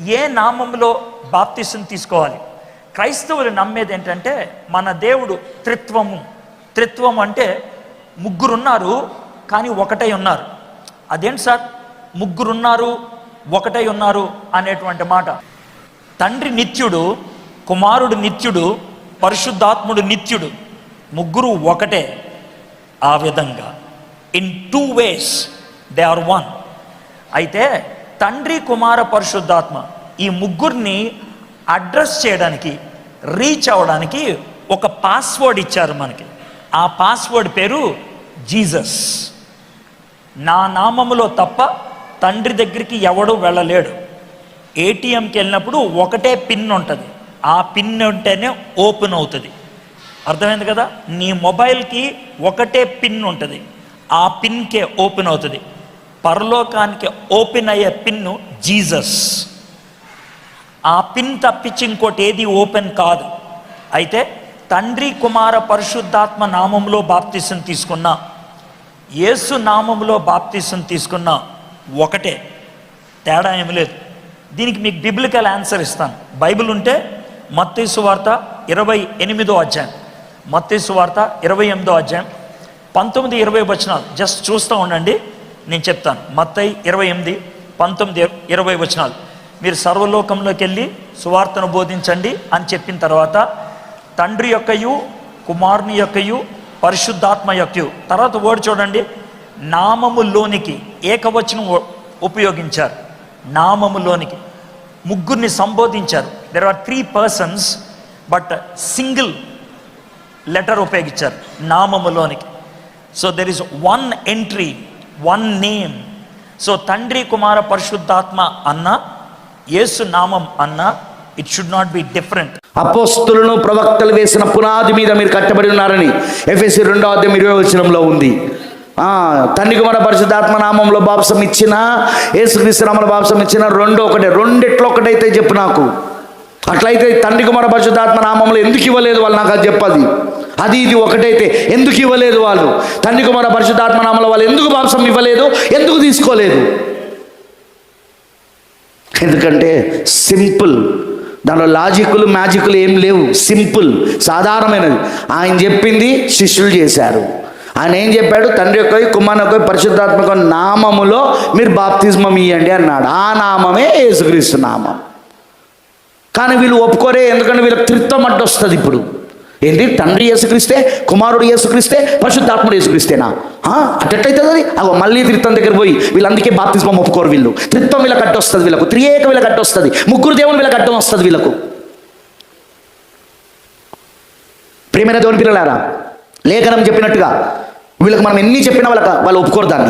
ఏ నామంలో బాప్తిసం తీసుకోవాలి? క్రైస్తవులు నమ్మేది ఏంటంటే మన దేవుడు త్రిత్వము. త్రిత్వం అంటే ముగ్గురున్నారు కానీ ఒకటై ఉన్నారు. అదేంటి సార్? ముగ్గురున్నారు ఒకటై ఉన్నారు అనేటువంటి మాట. తండ్రి నిత్యుడు కుమారుడు నిత్యుడు పరిశుద్ధాత్ముడు నిత్యుడు ముగ్గురు ఒకటే ఆ విధంగా. In two ways they are one అయితే తండ్రి కుమార పరిశుద్ధాత్మ ఈ ముగ్గురిని అడ్రస్ చేయడానికి రీచ్ అవ్వడానికి ఒక పాస్వర్డ్ ఇచ్చారు మనకి. ఆ పాస్వర్డ్ పేరు జీసస్. నా నామములో తప్ప తండ్రి దగ్గరికి ఎవడు వెళ్ళలేడు. ఏటీఎంకి వెళ్ళినప్పుడు ఒకటే పిన్ ఉంటుంది. ఆ పిన్ ఉంటేనే ఓపెన్ అవుతుంది. అర్థమైంది కదా? నీ మొబైల్కి ఒకటే పిన్ ఉంటుంది. ఆ పిన్కే ఓపెన్ అవుతుంది. పరలోకానికి ఓపెన్ అయ్యే పిన్ను జీసస్. ఆ పిన్ తప్పించి ఇంకోటి ఏది ఓపెన్ కాదు. అయితే తండ్రి కుమార పరిశుద్ధాత్మ నామంలో బాప్తిసం తీసుకున్నా యేసు నామంలో బాప్తిసం తీసుకున్నా ఒకటే. తేడా ఏమి లేదు. దీనికి మీకు బిబ్లికల్ ఆన్సర్ ఇస్తాను. బైబిల్ ఉంటే మత్తేసు వార్త ఇరవై ఎనిమిదో అధ్యాయం. మత్తేసు వార్త ఇరవై ఎనిమిదో అధ్యాయం. పంతొమ్మిది ఇరవై వచనాలు. జస్ట్ చూస్తూ ఉండండి. నేను చెప్తాను. మత్తయి ఇరవై ఎనిమిది పంతొమ్మిది ఇరవై వచనాలు. మీరు సర్వలోకంలోకి వెళ్ళి సువార్తను బోధించండి అని చెప్పిన తర్వాత తండ్రి యొక్కయు కుమారుని యొక్కయు పరిశుద్ధాత్మ యొక్కయు. తర్వాత ఓడి చూడండి. నామములోనికి ఏకవచనం ఉపయోగించారు. నామములోనికి ముగ్గురిని సంబోధించారు. There are three persons but single letter ఉపయోగించారు. నామములోనికి. So there is one entry one name. So తండ్రి కుమార పరిశుద్ధాత్మ అన్న యేసు నామం అన్న it should not be different అపోస్తులను ప్రవక్తలు వేసిన పునాది మీద మీరు కట్టబడి ఉన్నారని ఎఫ్ఎస్సి రెండో అధ్యాయం ఇరవై వచనంలో ఉంది. తండ్రి కుమార పరిశుద్ధాత్మ నామంలో బాప్సం ఇచ్చిన యేసుక్రీస్తు నామంలో బాప్సం ఇచ్చిన రెండో ఒకటే రెండిట్లో ఒకటైతే చెప్పు నాకు. అట్లయితే తండ్రి కుమార పరిశుద్ధాత్మ నామంలో ఎందుకు ఇవ్వలేదు వాళ్ళు నాకు అది చెప్పది అది ఇది ఒకటైతే. ఎందుకు ఇవ్వలేదు వాళ్ళు? తండ్రి కుమార పరిశుద్ధాత్మనామల వాళ్ళు ఎందుకు మాంసం ఇవ్వలేదు? ఎందుకు తీసుకోలేదు? ఎందుకంటే సింపుల్. దానిలో లాజిక్లు మ్యాజిక్లు ఏం లేవు. సింపుల్ సాధారణమైనది. ఆయన చెప్పింది శిష్యులు చేశారు. ఆయన ఏం చెప్పాడు? తండ్రి యొక్క కుమార్ యొక్క పరిశుద్ధాత్మక నామములో మీరు బాప్తిజమం ఇవ్వండి అన్నాడు. ఆ నామమే యేసుక్రీస్తు నామం. కానీ వీళ్ళు ఒప్పుకోరే ఎందుకంటే వీళ్ళకి త్రిత్వం అడ్డొస్తుంది ఇప్పుడు. ఏంటి తండ్రి యేసుక్రీస్తే కుమారుడు యేసుక్రీస్తే పరిశుద్ధాత్ముడు యేసుక్రీస్తేనా? అట్టట్లయితే అది? అగో మళ్ళీ త్రిత్వం దగ్గర పోయి వీళ్ళందుకే అందుకే ఒప్పుకోరు వీళ్ళు. త్రిత్వం వీళ్ళకి అడ్డు వస్తుంది వీళ్ళకు. త్రియేక వీళ్ళకి అడ్డు వస్తుంది. ముగ్గురు దేవుని వీళ్ళకి అడ్డం వస్తుంది వీళ్ళకు. ప్రేమైన దేవుని పిల్లలారా లేఖనం చెప్పినట్టుగా వీళ్ళకి మనం ఎన్ని చెప్పినా వాళ్ళకి వాళ్ళు ఒప్పుకోరు దాన్ని.